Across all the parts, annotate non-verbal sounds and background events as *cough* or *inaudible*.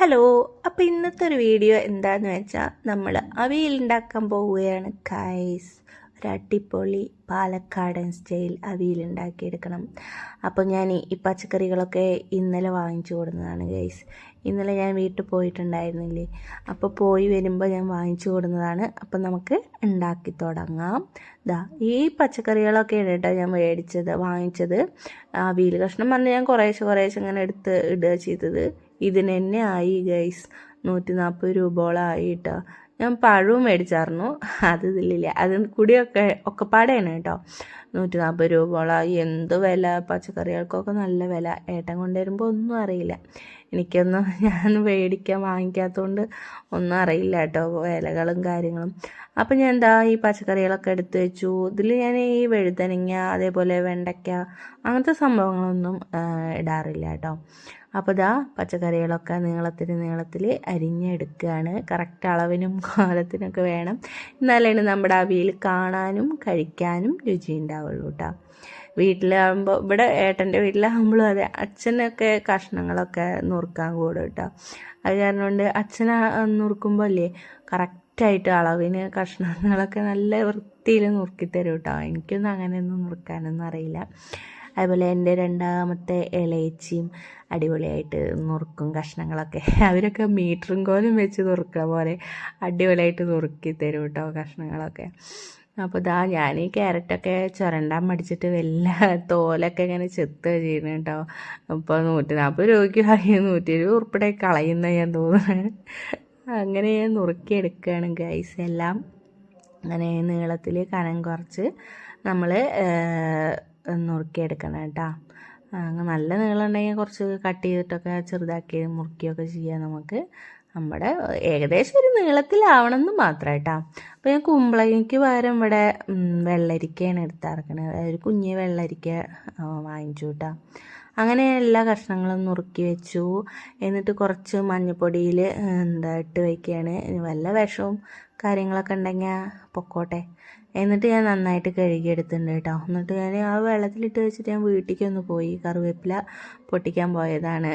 Hello അപ്പോൾ ഇന്നത്തെ ഒരു വീഡിയോ എന്താന്ന് വെച്ചാൽ നമ്മൾ അവിയൽ ഉണ്ടാക്കാൻ പോവുകയാണ്. കൈസ് ഒരു അടിപൊളി പാലക്കാടൻ സ്റ്റൈൽ അവിയൽ ഉണ്ടാക്കിയെടുക്കണം അപ്പോൾ ഞാൻ ഈ പച്ചക്കറികളൊക്കെ ഇന്നലെ വാങ്ങിച്ചു കൊടുന്നതാണ് ഗൈസ് ഇന്നലെ ഞാൻ വീട്ടിൽ പോയിട്ടുണ്ടായിരുന്നില്ലേ? അപ്പോൾ പോയി വരുമ്പോൾ ഞാൻ വാങ്ങിച്ചു കൊടുന്നതാണ്. അപ്പോൾ നമുക്ക് ഉണ്ടാക്കി തുടങ്ങാം. ദാ ഈ പച്ചക്കറികളൊക്കെയാണ് കേട്ടോ ഞാൻ മേടിച്ചത് വാങ്ങിച്ചത്. അവിയൽ കഷ്ണം പറഞ്ഞ് ഞാൻ കുറേശ്ശെ കുറേശ്ശെ ഇങ്ങനെ എടുത്ത് ഇടുക ചെയ്തത്. ഇതിന് തന്നെ ആയി ഗൈസ് നൂറ്റി നാൽപ്പത് രൂപയോളം ആയി കേട്ടോ ഞാൻ പഴവും മേടിച്ചായിരുന്നു അത് ഇതിലില്ല. അത് കൂടിയൊക്കെ ഒക്കെ പാടെയാണ് കേട്ടോ. നൂറ്റി നാൽപ്പത് രൂപയോളം എന്ത് വില? പച്ചക്കറികൾക്കൊക്കെ നല്ല വില. ഏട്ടൻ കൊണ്ടുവരുമ്പോൾ ഒന്നും അറിയില്ല. എനിക്കൊന്നും *laughs* ഞാൻ മേടിക്കാൻ വാങ്ങിക്കാത്തതുകൊണ്ട് ഒന്നും അറിയില്ല കേട്ടോ വിലകളും കാര്യങ്ങളും. അപ്പം ഞാൻ എന്താ ഈ പച്ചക്കറികളൊക്കെ എടുത്ത് വെച്ചു. ഇതിൽ ഞാൻ ഈ വെഴുതനങ്ങ അതേപോലെ വെണ്ടയ്ക്ക അങ്ങനത്തെ സംഭവങ്ങളൊന്നും ഇടാറില്ല കേട്ടോ. അപ്പോൾ ഇതാ പച്ചക്കറികളൊക്കെ നീളത്തിൽ നീളത്തിൽ അരിഞ്ഞെടുക്കുകയാണ് കറക്റ്റ് അളവിനും *laughs* കോലത്തിനൊക്കെ വേണം. എന്നാലാണ് നമ്മുടെ അവിയൽ കാണാനും കഴിക്കാനും രുചി ഉണ്ടാവുള്ളൂ കേട്ടോ. വീട്ടിലാകുമ്പോൾ ഇവിടെ ഏട്ടന്റെ വീട്ടിലാകുമ്പോഴും അതെ അച്ഛനൊക്കെ കഷ്ണങ്ങളൊക്കെ നുറുക്കാൻ കൂടും കേട്ടോ അത് കാരണം കൊണ്ട് അച്ഛനെ നുറുക്കുമ്പോൾ അല്ലേ കറക്റ്റായിട്ട് അളവിന് കഷ്ണങ്ങളൊക്കെ നല്ല വൃത്തിയിൽ നുറുക്കി തരും കേട്ടോ എനിക്കൊന്നും അങ്ങനെയൊന്നും നുറുക്കാനൊന്നും അറിയില്ല. അതുപോലെ എന്റെ രണ്ടാമത്തെ ഇളയച്ചിയും അടിപൊളിയായിട്ട് നുറുക്കും കഷ്ണങ്ങളൊക്കെ. അവരൊക്കെ മീറ്ററും കോലും വെച്ച് നുറുക്കുക പോലെ അടിപൊളിയായിട്ട് നുറുക്കി തരും കേട്ടോ കഷ്ണങ്ങളൊക്കെ. അപ്പോൾ ഇതാ ഞാൻ ഈ ക്യാരറ്റൊക്കെ ചുരണ്ടാൻ മടിച്ചിട്ട് വല്ല തോലൊക്കെ ഇങ്ങനെ ചെത്തുക ചെയ്യുന്നത് കേട്ടോ അപ്പോൾ നൂറ്റി നാൽപ്പത് രൂപയ്ക്ക് വാങ്ങിയ നൂറ്റി ഇരുപത് ഉറുപ്പിടെ കളയുന്ന ഞാൻ തോന്നുന്നത് അങ്ങനെ ഞാൻ നുറുക്കിയെടുക്കുകയാണ് ഗൈസ് എല്ലാം. അങ്ങനെ നീളത്തിൽ കനം കുറച്ച് നമ്മൾ നുറുക്കിയെടുക്കണം കേട്ടോ അങ്ങനെ നല്ല നീളം ഉണ്ടെങ്കിൽ കുറച്ച് കട്ട് ചെയ്തിട്ടൊക്കെ ചെറുതാക്കി മുറുക്കിയൊക്കെ ചെയ്യാം നമുക്ക്. നമ്മുടെ ഏകദേശം ഒരു നീളത്തിലാവണമെന്ന് മാത്രം കേട്ടോ അപ്പോൾ ഞാൻ കുമ്പളങ്ങയ്ക്ക് പകരം ഇവിടെ വെള്ളരിക്കയാണ് എടുത്തിറക്കണത് ഒരു കുഞ്ഞ് വെള്ളരിക്ക വാങ്ങിച്ചു കേട്ടോ അങ്ങനെ എല്ലാ കഷ്ണങ്ങളും നുറുക്കി വെച്ചു. എന്നിട്ട് കുറച്ച് മഞ്ഞൾപ്പൊടിയിൽ എന്താ ഇട്ട് വയ്ക്കുകയാണ് വല്ല വിഷവും കാര്യങ്ങളൊക്കെ ഉണ്ടെങ്കിൽ പൊക്കോട്ടെ. എന്നിട്ട് ഞാൻ നന്നായിട്ട് കഴുകിയെടുത്തിട്ടുണ്ട് കേട്ടോ എന്നിട്ട് ഞാൻ ആ വെള്ളത്തിലിട്ട് വെച്ചിട്ട് ഞാൻ വീട്ടിലേക്കൊന്ന് പോയി. കറിവേപ്പില പൊട്ടിക്കാൻ പോയതാണ്.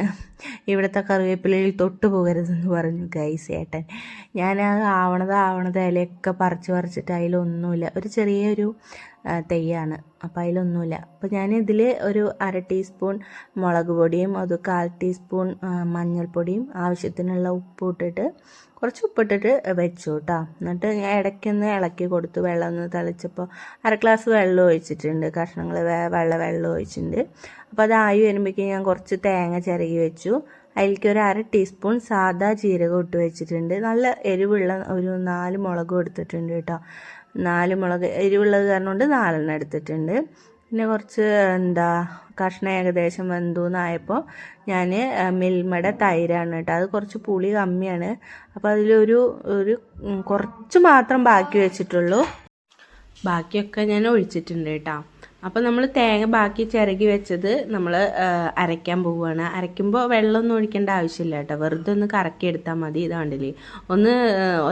ഇവിടുത്തെ കറിവേപ്പിലയിൽ തൊട്ട് പോകരുതെന്ന് പറഞ്ഞു ഗൈസ് ഏട്ടൻ. ഞാൻ ആ ആവണത് ആവണത് ഇലയൊക്കെ പറിച്ച് പറിച്ചിട്ട് അതിലൊന്നുമില്ല. ഒരു ചെറിയൊരു തെയ്യാണ് അപ്പോൾ അതിലൊന്നുമില്ല അപ്പോൾ ഞാൻ ഇതിൽ ഒരു അര ടീസ്പൂൺ മുളക് പൊടിയും അത് കാൽ ടീസ്പൂൺ മഞ്ഞൾപ്പൊടിയും ആവശ്യത്തിനുള്ള ഉപ്പ് ഇട്ടിട്ട് കുറച്ച് ഉപ്പിട്ടിട്ട് വെച്ചു കേട്ടോ എന്നിട്ട് ഞാൻ ഇടയ്ക്കൊന്ന് ഇളക്കി കൊടുത്തു. വെള്ളം ഒന്ന് തിളച്ചപ്പോൾ അര ഗ്ലാസ് വെള്ളം ഒഴിച്ചിട്ടുണ്ട്. കഷ്ണങ്ങൾ വെള്ള വെള്ളം ഒഴിച്ചിട്ടുണ്ട് അപ്പോൾ അതായി വരുമ്പോഴേക്കും ഞാൻ കുറച്ച് തേങ്ങ ചിരകി വെച്ചു. അതിലേക്ക് ഒരു അര ടീസ്പൂൺ സാധാ ജീരകം ഇട്ട് വെച്ചിട്ടുണ്ട്. നല്ല എരിവുള്ള ഒരു നാല് മുളകും എടുത്തിട്ടുണ്ട് കേട്ടോ നാല് മുളക് എരിവുള്ളത് കാരണം കൊണ്ട് നാലെണ്ണം എടുത്തിട്ടുണ്ട്. പിന്നെ കുറച്ച് എന്താ കഷ്ണം ഏകദേശം വെന്തുന്നായപ്പോൾ ഞാൻ മിൽമയുടെ തൈരാണ് കേട്ടോ. അത് കുറച്ച് പുളി കമ്മിയാണ്. അപ്പോൾ അതിലൊരു ഒരു കുറച്ച് മാത്രം ബാക്കി വെച്ചിട്ടുള്ളൂ. ബാക്കിയൊക്കെ ഞാൻ ഒഴിച്ചിട്ടുണ്ട് കേട്ടോ. അപ്പോൾ നമ്മൾ തേങ്ങ ബാക്കി ചിരകി വെച്ചത് നമ്മൾ അരയ്ക്കാൻ പോവുകയാണ്. അരയ്ക്കുമ്പോൾ വെള്ളമൊന്നും ഒഴിക്കേണ്ട ആവശ്യമില്ല കേട്ടോ. വെറുതെ ഒന്ന് കറക്കി എടുത്താൽ മതി ഇതാണ്ടില്ലേ ഒന്ന്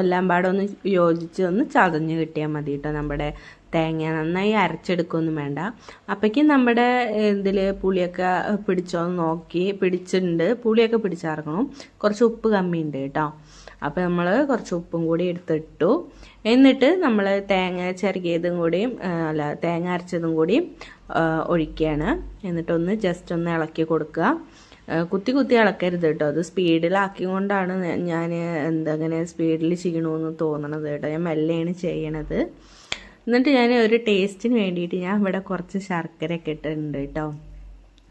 എല്ലാം പാടെ ഒന്ന് യോജിച്ച് ഒന്ന് ചതഞ്ഞ് കിട്ടിയാൽ മതി കേട്ടോ നമ്മുടെ തേങ്ങ നന്നായി അരച്ചെടുക്കുകയൊന്നും വേണ്ട. അപ്പോഴേക്കും നമ്മുടെ ഇതിൽ പുളിയൊക്കെ പിടിച്ചോ നോക്കി പിടിച്ചിട്ടുണ്ട്. പുളിയൊക്കെ പിടിച്ചിറങ്ങണം കുറച്ച് ഉപ്പ് കമ്മിയുണ്ട് കേട്ടോ. അപ്പോൾ നമ്മൾ കുറച്ച് ഉപ്പും കൂടി എടുത്തിട്ടു. എന്നിട്ട് നമ്മൾ തേങ്ങ ചിരകിയതും കൂടിയും അല്ല തേങ്ങ അരച്ചതും കൂടിയും ഒഴിക്കുകയാണ് എന്നിട്ടൊന്ന് ജസ്റ്റ് ഒന്ന് ഇളക്കി കൊടുക്കുക. കുത്തി കുത്തി ഇളക്കരുത് കേട്ടോ. അത് സ്പീഡിലാക്കി കൊണ്ടാണ് ഞാൻ എന്തങ്ങനെ സ്പീഡിൽ ചെയ്യണമെന്ന് തോന്നണത് കേട്ടോ. ഞാൻ മെല്ലെയാണ് ചെയ്യണത്. എന്നിട്ട് ഞാൻ ഒരു ടേസ്റ്റിന് വേണ്ടിയിട്ട് ഞാൻ ഇവിടെ കുറച്ച് ശർക്കരയൊക്കെ ഇട്ടിട്ടുണ്ട് കേട്ടോ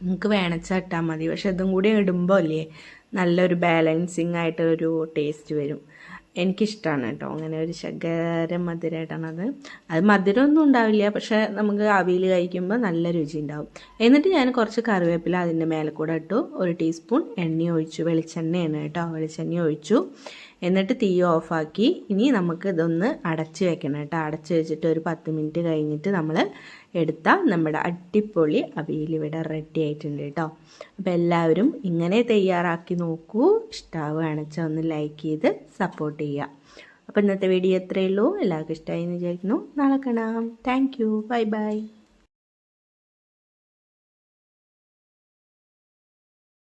നിങ്ങൾക്ക് വേണച്ചാൽ ഇട്ടാൽ മതി. പക്ഷെ ഇതും കൂടി ഇടുമ്പോൾ അല്ലേ നല്ലൊരു ബാലൻസിങ് ആയിട്ടൊരു ടേസ്റ്റ് വരും. എനിക്കിഷ്ടമാണ് കേട്ടോ. അങ്ങനെ ഒരു ശകര മധുരം ഇടണത് അത് മധുരമൊന്നും ഉണ്ടാവില്ല പക്ഷെ നമുക്ക് അവിയിൽ കഴിക്കുമ്പോൾ നല്ല രുചി ഉണ്ടാവും എന്നിട്ട് ഞാൻ കുറച്ച് കറിവേപ്പില അതിന്റെ മേലെ കൂടെ ഇട്ടു. ഒരു ടീസ്പൂൺ എണ്ണ ഒഴിച്ചു. വെളിച്ചെണ്ണയാണ് കേട്ടോ. വെളിച്ചെണ്ണ ഒഴിച്ചു. എന്നിട്ട് തീ ഓഫാക്കി. ഇനി നമുക്ക് ഇതൊന്ന് അടച്ച് വെക്കണം കേട്ടോ. അടച്ച് വെച്ചിട്ട് ഒരു പത്ത് മിനിറ്റ് കഴിഞ്ഞിട്ട് നമ്മൾ എടുത്താൽ നമ്മുടെ അടിപൊളി അവിയൽ ഇവിടെ റെഡി ആയിട്ടുണ്ട് കേട്ടോ അപ്പോൾ എല്ലാവരും ഇങ്ങനെ തയ്യാറാക്കി നോക്കൂ. ഇഷ്ടാവുകയാണെന്ന് വെച്ചാൽ ഒന്ന് ലൈക്ക് ചെയ്ത് സപ്പോർട്ട് ചെയ്യുക അപ്പോൾ ഇന്നത്തെ വീഡിയോ എത്രയേ ഉള്ളൂ. എല്ലാവർക്കും ഇഷ്ടമായി എന്ന് വിചാരിക്കുന്നു. നാളെ കാണാം. Thank you bye bye